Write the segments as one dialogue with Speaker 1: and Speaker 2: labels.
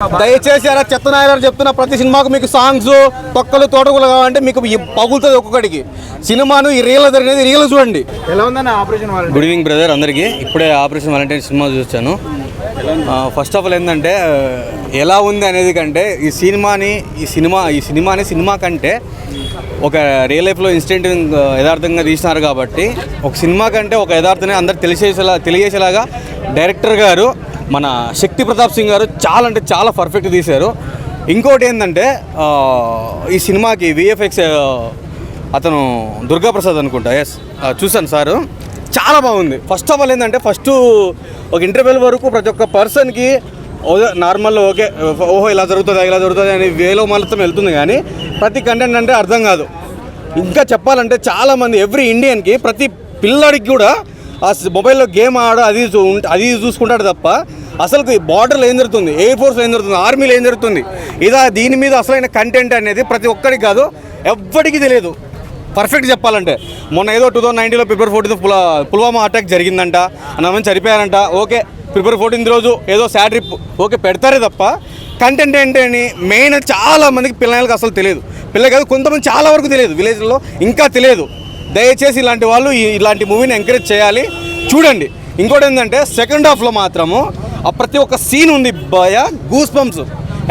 Speaker 1: దయచేసి అలా చెత్త నాయలని చెప్తున్న ప్రతి సినిమాకు మీకు సాంగ్స్ తొక్కలు తోటకులు కావాలంటే మీకు ఈ పగులుతుంది ఒక్కొక్కడికి సినిమాను ఈ రీల్ జరిగినది రీల్ చూడండి.
Speaker 2: ఎలా ఉందన్న ఆపరేషన్ వాళ్ళు
Speaker 3: గుడ్ ఈవినింగ్ బ్రదర్ అందరికీ. ఇప్పుడే ఆపరేషన్ వాలంటైన్ సినిమా చూసాను ఫస్ట్ ఆఫ్ ఆల్ ఏంటంటే ఎలా ఉంది అనేది కంటే ఈ సినిమాని ఈ సినిమా ఈ సినిమాని సినిమా కంటే ఒక రియల్ లైఫ్లో ఇన్సిడెంట్ యథార్థంగా తీసినారు కాబట్టి ఒక సినిమా కంటే ఒక యథార్థాన్ని అందరికి తెలిసేసేలా తెలియజేసేలాగా డైరెక్టర్ గారు మన శక్తి ప్రతాప్ సింగ్ గారు చాలా అంటే చాలా పర్ఫెక్ట్ తీశారు. ఇంకోటి ఏంటంటే ఈ సినిమాకి విఎఫ్ఎక్స్ అతను దుర్గాప్రసాద్ అనుకుంటా ఎస్ చూశాను సారు. చాలా బాగుంది. ఫస్ట్ ఆఫ్ ఆల్ ఏంటంటే ఫస్ట్ ఒక ఇంటర్వెల్ వరకు ప్రతి ఒక్క పర్సన్కి నార్మల్ ఓకే ఓహో ఇలా జరుగుతుంది ఇలా జరుగుతుంది అని వేలో మాత్రం వెళ్తుంది కానీ ప్రతి కంటెంట్ అంటే అర్థం కాదు. ఇంకా చెప్పాలంటే చాలామంది ఎవ్రీ ఇండియన్కి ప్రతి పిల్లడికి కూడా ఆ మొబైల్లో గేమ్ ఆడ అది చూ- అది చూసుకుంటాడు తప్ప అసలు బార్డర్లో ఏం జరుగుతుంది? ఎయిర్ ఫోర్స్లో ఏం జరుగుతుంది? ఆర్మీలో ఏం జరుగుతుంది? ఇదా దీని మీద అసలైన కంటెంట్ అనేది ప్రతి ఒక్కరికి కాదు ఎవ్వడికి తెలియదు. పర్ఫెక్ట్ చెప్పాలంటే. మొన్న ఏదో టూ థౌసండ్ నైన్టీలో ఫిబ్రవరి ఫోర్టీన్ పుల పుల్వామా అటాక్ జరిగిందంట. అన్నమని చనిపోయారంట. ఓకే ఫిబ్రవరి ఫోర్టీన్త్ రోజు ఏదో సాడ్ ట్రిప్ ఓకే పెడతారే తప్ప కంటెంట్ ఏంటి అని మెయిన్ చాలా మందికి పిల్లలకి అసలు తెలియదు. పిల్లలు కాదు కొంతమంది చాలా వరకు తెలియదు. విలేజ్లో ఇంకా తెలియదు. దయచేసి ఇలాంటి వాళ్ళు ఇలాంటి మూవీని ఎంకరేజ్ చేయాలి. చూడండి. ఇంకోటి ఏంటంటే సెకండ్ హాఫ్లో మాత్రము ఆ ప్రతి ఒక్క సీన్ ఉంది భయ goose bumps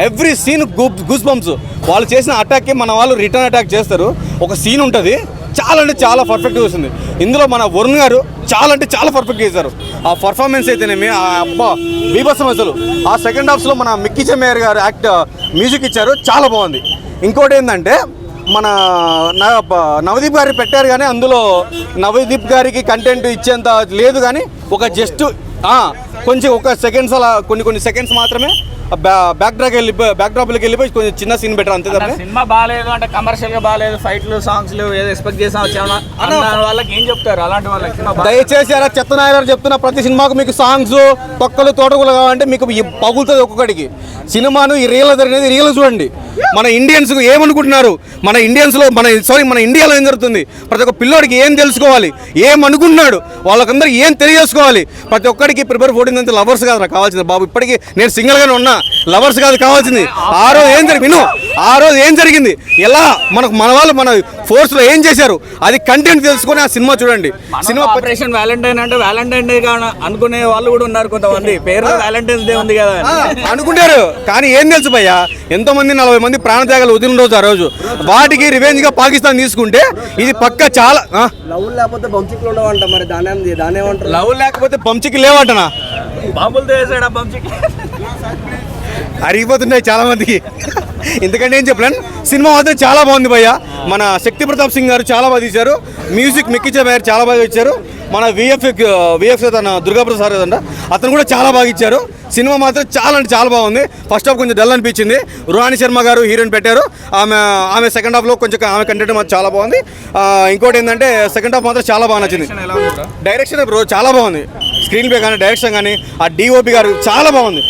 Speaker 3: every scene goose bumps వాళ్ళు చేసిన అటాక్కి మన వాళ్ళు రిటర్న్ అటాక్ చేస్తారు. ఒక సీన్ ఉంటుంది. చాలా అంటే చాలా పర్ఫెక్ట్గా వస్తుంది ఇందులో మన వరుణ్ గారు చాలా అంటే చాలా పర్ఫెక్ట్ చేశారు. ఆ పర్ఫార్మెన్స్ అయితేనేమి ఆ అబ్బా బీభత్సం అసలు. ఆ సెకండ్ హాఫ్స్లో మన మిక్కీ చెమ్మయ్యర్ గారు యాక్ట్ మ్యూజిక్ uh, ఇచ్చారు. చాలా బాగుంది. ఇంకోటి ఏంటంటే మన నవదీప్ గారి పెట్టారు కానీ అందులో నవదీప్ గారికి కంటెంట్ ఇచ్చేంత లేదు కానీ ఒక జస్ట్ కొంచెం ఒక సెకండ్స్ అలా కొన్ని కొన్ని సెకండ్స్ మాత్రమే బ్యాక్ డ్రాక్ వెళ్ళి బ్యాక్ డ్రాప్లోకి వెళ్ళిపోయి కొంచెం చిన్న సీన్ బెటర్ అంతే తప్ప.
Speaker 2: సినిమా బాగాలేదు అంటే కమర్షియల్గా బాగాలేదు ఫైట్లు సాంగ్స్ ఏదో ఎక్స్పెక్ట్ చేసాం వాళ్ళకి ఏం చెప్తారు? అలాంటి వాళ్ళకి
Speaker 1: దయచేసి అలా చెత్త చెప్తున్న ప్రతి సినిమాకు మీకు సాంగ్స్ తొక్కలు తోటకులు కావాలంటే మీకు పగులుతుంది ఒక్కొక్కడికి సినిమాను ఈ రీల్ జరిగినది రీల్ చూడండి. మన ఇండియన్స్ ఏమనుకుంటున్నారు? మన ఇండియన్స్లో మన సారీ మన ఇండియాలో ఏం జరుగుతుంది? ప్రతి ఒక్క పిల్లోడికి ఏం తెలుసుకోవాలి? ఏం అనుకుంటున్నాడు వాళ్ళకందరూ ఏం తెలియజేసుకోవాలి? ప్రతి ఒక్కడికి ప్రిపేర్ ఫోర్టీన్ అంతే లవర్స్ కాదురా కావాల్సింది. బాబు ఇప్పటికీ నేను సింగిల్గానే ఉన్నా. లవర్స్ కాదు కావాల్సింది. ఆరో ఏం జరిగి విను. ఆ రోజు ఏం జరిగింది? ఎలా? మనకు మన వాళ్ళు మన ఫోర్స్లో ఏం చేశారు? అది కంటెంట్ తెలుసుకొని ఆ సినిమా చూడండి. సినిమా
Speaker 2: ఆపరేషన్ వ్యాలంటైన్ అంటే వ్యాలంటైన్ డే కాన అనుకునే వాళ్ళు కూడా ఉన్నారు కొంతమంది. పేరు వ్యాలంటైన్స్ డే ఉంది కదా
Speaker 1: అనుకుంటారు. కానీ ఏం తెలుసు భయ్య? ఎంతో మంది నలభై మంది ప్రాణత్యాగాలు వదిలిన రోజు ఆ రోజు. వాటికి రివెంజ్గా పాకిస్తాన్ తీసుకుంటే ఇది పక్క చాలా
Speaker 4: లవ్ లేకపోతే బంచిక్లు ఉండవంట మరి. దాని దాని ఏమంటారు
Speaker 1: లవ్ లేకపోతే పంచికి లేవంటనా?
Speaker 2: బాంబులు వేసాడు పంచికి
Speaker 1: అరిగిపోతున్నాయి చాలా మందికి ఎందుకంటే ఏం చెప్పలేను సినిమా మాత్రం చాలా బాగుంది భయ్య. మన శక్తి ప్రతాప్ సింగ్ గారు చాలా బాగా తీశారు. మ్యూజిక్ మిక్కిచే గారు చాలా బాగా ఇచ్చారు. మన విఎఫ్ విఎఫ్ తన దుర్గాప్రసాద్ సార్ కదంట అతను కూడా చాలా బాగా ఇచ్చారు. సినిమా మాత్రం చాలా అంటే చాలా బాగుంది. ఫస్ట్ హాఫ్ కొంచెం డల్ అనిపించింది. రుహాని శర్మ గారు హీరోయిన్ పెట్టారు. ఆమె ఆమె సెకండ్ హాఫ్లో కొంచెం ఆమె కంటెంట్ మాత్రం చాలా బాగుంది. ఇంకోటి ఏంటంటే సెకండ్ హాఫ్ మాత్రం చాలా బాగా నచ్చింది. Direction bro? చాలా బాగుంది. స్క్రీన్ ప్లే కానీ డైరెక్షన్ కానీ ఆ డిఓపి గారు చాలా బాగుంది.